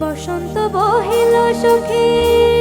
বসন্ত বহিল সখী।